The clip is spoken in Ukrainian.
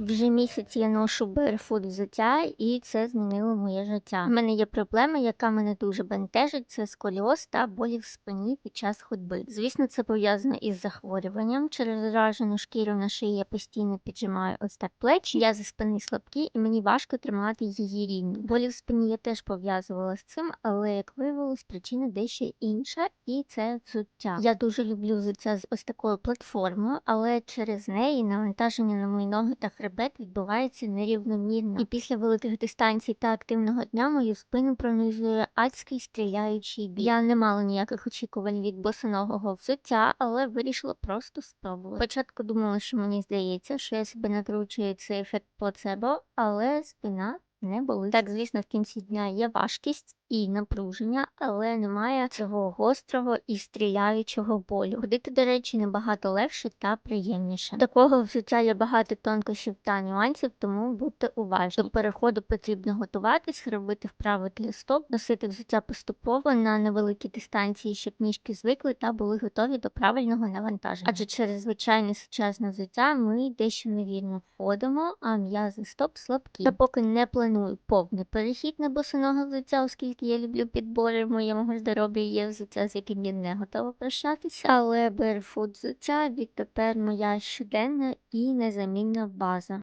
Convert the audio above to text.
Вже місяць я ношу берфут взуття, і це змінило моє життя. У мене є проблема, яка мене дуже бентежить, це сколіоз та болі в спині під час ходьби. Звісно, це пов'язано із захворюванням. Через заражену шкіру на шиї я постійно піджимаю ось так плечі. Я за спини слабкі, і мені важко тримати її рівно. Болі в спині я теж пов'язувала з цим, але як виявилось, причина дещо інша, і це взуття. Я дуже люблю взуття з ось такою платформою, але через неї навантаження на мої ноги та хребет відбувається нерівномірно. І після великих дистанцій та активного дня мою спину пронизує адський стріляючий біль. Я не мала ніяких очікувань від босоногого взуття, але вирішила просто спробувати. Спочатку думала, що мені здається, що я себе накручую цей ефект плацебо, але спина не болить. Так, звісно, в кінці дня є важкість і напруження, але немає цього гострого і стріляючого болю. Ходити, до речі, набагато легше та приємніше. Такого взуття є багато тонкощів та нюансів, тому будьте уважні. До переходу потрібно готуватись, робити вправи для стоп, носити взуття поступово на невеликій дистанції, щоб ніжки звикли та були готові до правильного навантаження. Адже через звичайне сучасне взуття ми дещо невірно входимо, а м'язи стоп слабкі. Та поки не планую повний перехід на босоного лиця, оскільки я люблю підбори в моєму гардеробі, є взуття, з яким я не готова прощатися. Але берфут взуття відтепер моя щоденна і незамінна база.